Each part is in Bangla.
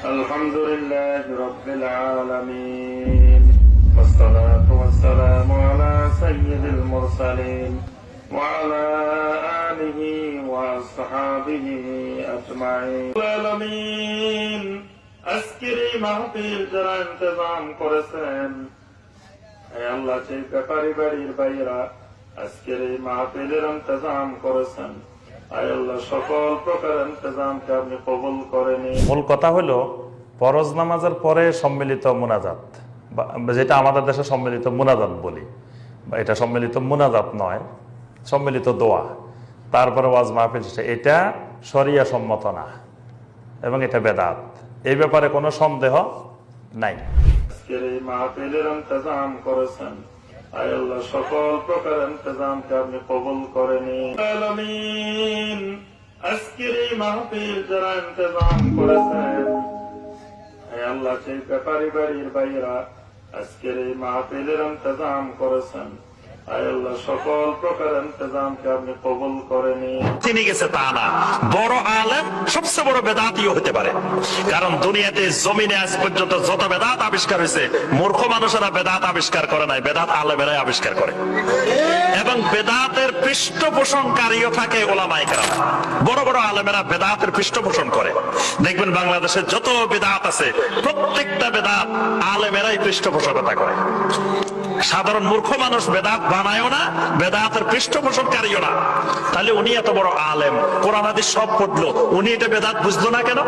الحمد لله رب العالمين والصلاة والسلام على سيد المرسلين وعلى آله وأصحابه أجمعين العالمين আজকের এই মাহফিল যারা ইন্তজাম করেছেন হে আল্লাহ সেই ব্যাপারী বাড়ির বাইরা আজকের এই মাহফিলের ইন্তজাম করেছেন মূল কথা হলো ফরজ নামাজের পরে সম্মিলিত মুনাজাত বা যেটা আমাদের দেশে সম্মিলিত মুনাজাত বলি বা এটা সম্মিলিত মুনাজাত নয় সম্মিলিত দোয়া তারপরে ওয়াজ মাহফিল এটা শরিয়া সম্মত না এবং এটা বেদাত। এই ব্যাপারে কোনো সন্দেহ নাই। আজকের এই মাহফিলের করেছেন। আল্লাহ সকল প্রকার ইন্তজামকে আপনি কবুল করেনি। আজকের এই মাহফিল যারা ইন্তজাম করেছেন আল্লাহ সেই ব্যাপারী বাড়ির বাইরা আজকের এই মাহফিলের ইন্তজাম করেছেন। আবিষ্কার করে নাই, বেদাত আবিষ্কার করে। এবং বেদাতের পৃষ্ঠপোষণকারীও থাকে ওলামাই বড় বড় আলেমেরা বেদাতের পৃষ্ঠপোষণ করে। দেখবেন বাংলাদেশে যত বেদাত আছে, প্রত্যেকটা বেদাত আলেমেরাই পৃষ্ঠপোষকতা করে। সাধারণ মূর্খ মানুষ বেদাত বানায়ও না, বেদাতের পৃষ্ঠপোষণকারীও না। তাহলে উনি এত বড় আলেম, কোরআন আদি সব পড়ল, উনি এটা বেদাত বুঝলো না কেন?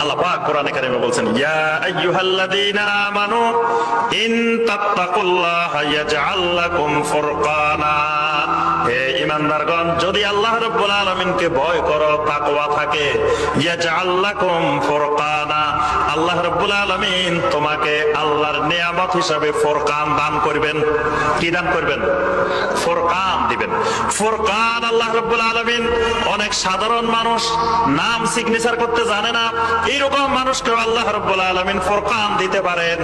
আল্লাহ পাক কোরআনে বলছেন, ইয়া ইন যদি আল্লাহ রাব্বুল আলামিনকে ভয় করো, তাকওয়া থাকে আল্লাহ রাব্বুল তোমাকে আল্লাহর নিয়ামত হিসাবে ফুরকান দান করবেন। কি দান করবেন? ফুরকান দিবেন। ফুরকান আল্লাহ রাব্বুল আলামিন অনেক সাধারণ মানুষ, নাম সিগনেচার করতে জানে না এইরকম মানুষকে আল্লাহ রাব্বুল আলামিন ফুরকান দিতে পারেন।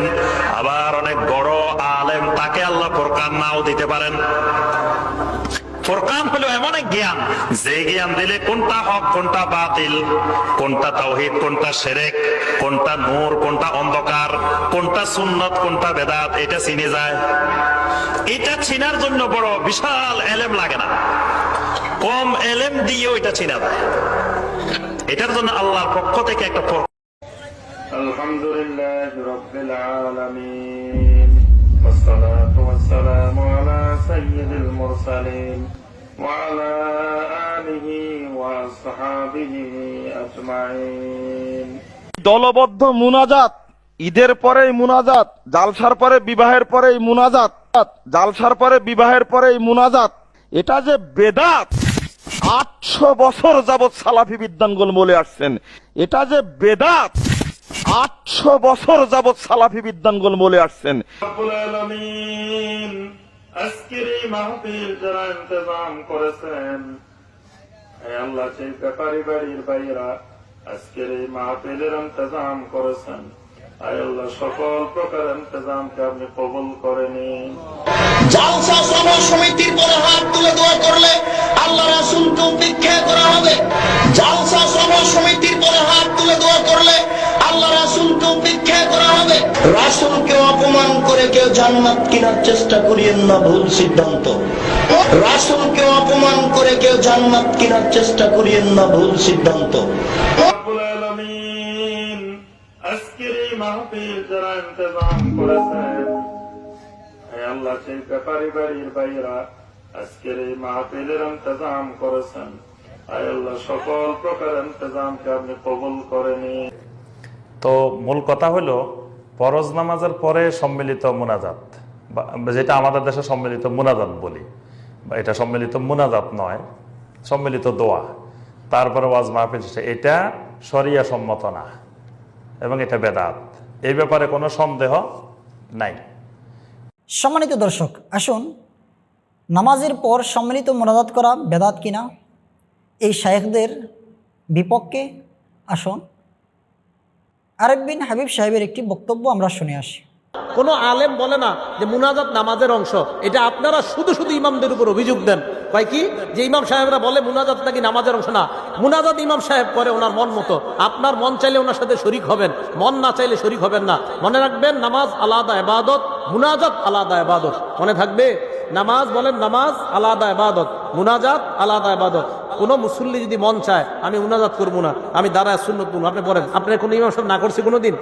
আবার অনেক বড় আলেম তাকে আল্লাহ ফুরকান নাও দিতে পারেন। ফোরকান হলো এমন এক জ্ঞান, যে জ্ঞান দিলে কোনটা হক, কোনটা বাতিল, কোনটা তাওহিদ, কোনটা সেরেক, কোনটা নূর, কোনটা অন্ধকার, কোনটা সুন্নত, কোনটা বেদাত, এটা চিনে যায়। এটা চিনার জন্য বড় বিশাল এলেম লাগে না। কম এলেম দিয়েও এটা চিনা যায়। এটার জন্য আল্লাহর পক্ষ থেকে একটা আলহামদুলিল্লাহ রব্বিল আলামিন। والسلام على سيد المرسلين وعلى آله وأصحابه أجمعين দলবদ্ধ মুনাজাত ঈদের পরেই মুনাজাত জালসার পরে বিবাহের পরেই মুনাজাত জালসার পরে বিবাহের পরেই মুনাজাত এটা যে বেদাত আটশো বছর যাবৎ সালাফি বিদ্যানগোল বলে আসছেন এটা যে বেদাত আটশো বছর যাবৎ সালাফি বিদ্যানগোল বলে আসছেন। আজকের এই মাহফিল যারা ইন্তজাম করেছেন আল্লাহ সেই ব্যাপারী বাড়ির বাইরা আজকের এই মাহফিলের ইন্তজাম করেছেন। আল্লাহ সকল প্রকার ইন্তজামকে আপনি কবুল করে নিন। জালসা সভা সমিতির পরে হাত তুলে দোয়া করলে আল্লাহ রাসুলকে উপেক্ষা করা হবে। জালসা সভা সমিতির রাসুলকে অপমান করে কেউ জান্নাত কেনার চেষ্টা করিয়েন না ভুল সিদ্ধান্ত। রাসুলকে অপমান করে কেউ জান্নাত কেনার চেষ্টা করিয়েন না ভুল সিদ্ধান্ত। আজকের এই মাহফিল যারা ইন্তজাম করেছেন হে আল্লাহ সেই ব্যাপারী বাড়ির বাইরা আজকের এই মাহফিলের ইন্তজাম করেছেন। আয় আল্লাহ সকল প্রকার ইন্তজামকে আপনি কবুল করে নিন তো মূল কথা হলো ফরজ নামাজের পরে সম্মিলিত মোনাজাত যেটা আমাদের দেশে সম্মিলিত মোনাজাত বলি, বা এটা সম্মিলিত মোনাজাত নয়, সম্মিলিত দোয়া, তারপরে ওয়াজ মাহফিল এটা শরিয়া সম্মত না, এবং এটা বেদাত। এই ব্যাপারে কোনো সন্দেহ নাই। সম্মানিত দর্শক, আসুন, নামাজের পর সম্মিলিত মোনাজাত করা বেদাত কিনা, এই শায়েখদের বিপক্ষে আসুন। আরেক বিন হাবিব সাহেবের একটি বক্তব্য আমরা শুনে আসি। কোনো আলেম বলে না যে মুনাজাত নামাজের অংশ। এটা আপনারা শুধু শুধু ইমামদের উপর অভিযোগ দেন। কয় কি? যে ইমাম সাহেবরা বলে মুনাজাত নাকি নামাজের অংশ না। মুনাজাত ইমাম সাহেব করে ওনার মন মতো। আপনার মন চাইলে ওনার সাথে শরিক হবেন। মন না চাইলে শরিক হবেন না। মনে রাখবেন, নামাজ আলাদা এবাদত মুনাজাত আলাদা এবাদত মনে থাকবে? নামাজ বলেন নামাজ আলাদা এবাদত মুনাজাত আলাদা এবাদত কোন মুসল্লি যদি মন চায়, আমি মুনাজাত করব না, আমি দাঁড়ায় সুন্নত পড়ব আপনি বলেন আপনার কোনো ইমাম সাহেব না করছে কোনোদিন?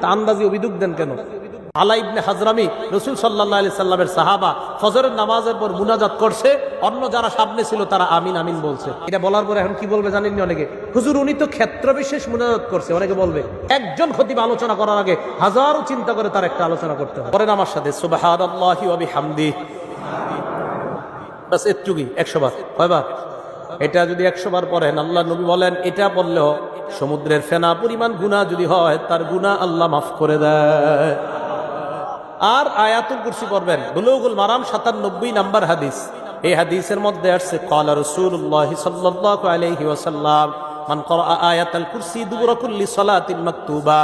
তা আন্দাজি অভিযোগ দেন কেন? আলা ইবনে হাজরামি, রসুল সাল্লাহ আলি সাল্লামের সাহাবা, ফজরের নামাজের পর মুনাজাত করছে, অন্য যারা সামনে ছিল তারা আমিন আমিন বলছে। এটা বলার পরে এখন কি বলবে জানেননি অনেকে? হুজুর, উনি তো ক্ষেত্র বিশেষ মুনাজাত করছে, অনেকে বলবে। একজন খতিব আলোচনা করার আগে হাজারো চিন্তা করে তার একটা আলোচনা করতে হবে পরেন আমার সাথে সুবাহি হামদি বাস এটুকুই একশো বার, কয়বার? এটা যদি একশো বার পড়েন, আল্লাহ নবী বলেন, এটা বললেও সমুদ্রের ফেনা পরিমাণ গুণা যদি হয়, তার গুণা আল্লাহ মাফ করে দেয়। আর আয়াতুল কুরসি পড়বেন, বুলুগুল মারাম সাতানব্বই নাম্বার হাদিস। এই হাদিসের মধ্যে আসছে কলা রসুল্লাহ ওয়াসাল্লাম, মান করা আয়াতুল কুরসি দুবুরা কুল্লি সালাতিন মাকতুবা।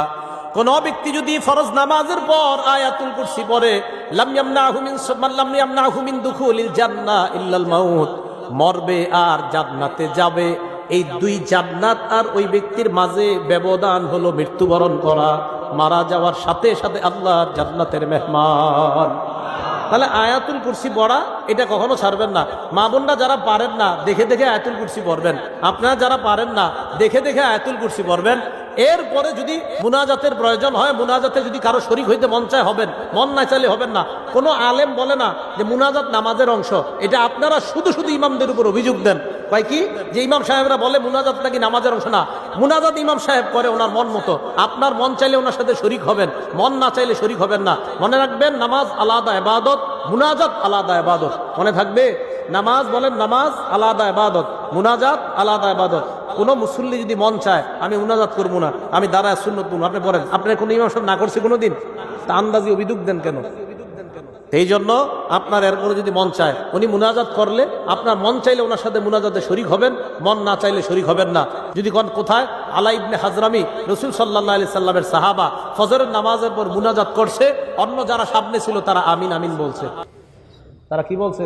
কোন ব্যক্তি যদি ফরজ নামাজের পর আয়াতুল কুরসি পড়ে, লাম ইয়ামনাহু মিন মান লাম ইয়ামনাহু মিন দুখুলিল জান্নাহ ইল্লাল মাউত। মরবে আর জান্নাতে যাবে। এই দুই জান্নাত আর ওই ব্যক্তির মাঝে ব্যবধান হলো মৃত্যুবরণ করা। মারা যাওয়ার সাথে সাথে আল্লাহর জান্নাতের মেহমান। তাহলে আয়াতুল কুরসি পড়া, এটা কখনো ছাড়বেন না। মা বোনরা যারা পারেন না, দেখে দেখে আয়াতুল কুরসি পড়বেন। আপনারা যারা পারেন না, দেখে দেখে আয়াতুল কুরসি পড়বেন। এরপরে যদি মুনাজাতের প্রয়োজন হয়, মুনাজাতে যদি কারও শরিক হইতে মন চায়, হবেন। মন না চাইলে হবেন না। কোনো আলেম বলে না যে মুনাজাত নামাজের অংশ। এটা আপনারা শুধু শুধু ইমামদের উপর অভিযোগ দেন। কয় কি? যে ইমাম সাহেবরা বলে, মুনাজাত নাকি নামাজের অংশ? না। মুনাজাত ইমাম সাহেব করে ওনার মন মতো। আপনার মন চাইলে ওনার সাথে শরিক হবেন। মন না চাইলে শরিক হবেন না। মনে রাখবেন, নামাজ আলাদা এবাদত মুনাজাত আলাদা এবাদত মনে থাকবে? নামাজ বলেন নামাজ, আলাদা এবাদত মুনাজাত, আলাদা এবাদত কোন মুসল্লি যদি মন চায়, আমি মুনাজাত করব না, আমি দাঁড়ায় সুন্নত পড়ব। আপনি বলেন আপনার কোনো ইমাম সাহেব না করছে কোনোদিন? তা আন্দাজি অভিযোগ দেন কেন? এই জন্য আপনার এরপরে যদি মন চায়, উনি মুনাজাত করলে আপনার মন চাইলে ওনার সাথে মুনাজাতে শরিক হবেন, মন না চাইলে শরিক হবেন না। যদি কোন কোথায়? আলা ইবনে হাজরামি, রসুল সাল্লাহ আলি সাল্লামের সাহাবা, ফজরের নামাজের পর মুনাজাত করছে, অন্য যারা সামনে ছিল তারা আমিন আমিন বলছে। তারা কি বলছে?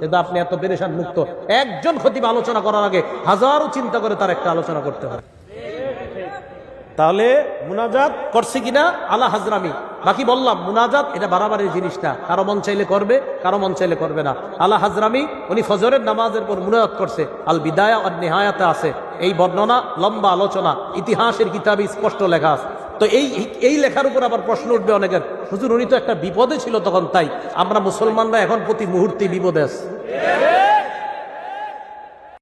কিন্তু আপনি এত পেরেশান মুক্ত। একজন খতিব আলোচনা করার আগে হাজারো চিন্তা করে তার একটা আলোচনা করতে হয় তাহলে মুনাজাত করছে কিনা? আলা হাজরামি। বাকি বললাম, মুনাজাত এটা বাড়াবাড়ির জিনিস না। কারও মন চাইলে করবে, কারও মন চাইলে করবে না। আলা হাজরামি, উনি ফজরের নামাজের পর মুনাজাত করছে। আল বিদায়া আর নেহায়াতে আছে। এই বর্ণনা, লম্বা আলোচনা, ইতিহাসের কিতাবে স্পষ্ট লেখা আছে। তো এই এই লেখার উপর আবার প্রশ্ন উঠবে অনেকের। হুজুর, উনি তো একটা বিপদে ছিল তখন, তাই। আমরা মুসলমানরা এখন প্রতি মুহূর্তে বিপদে আছি।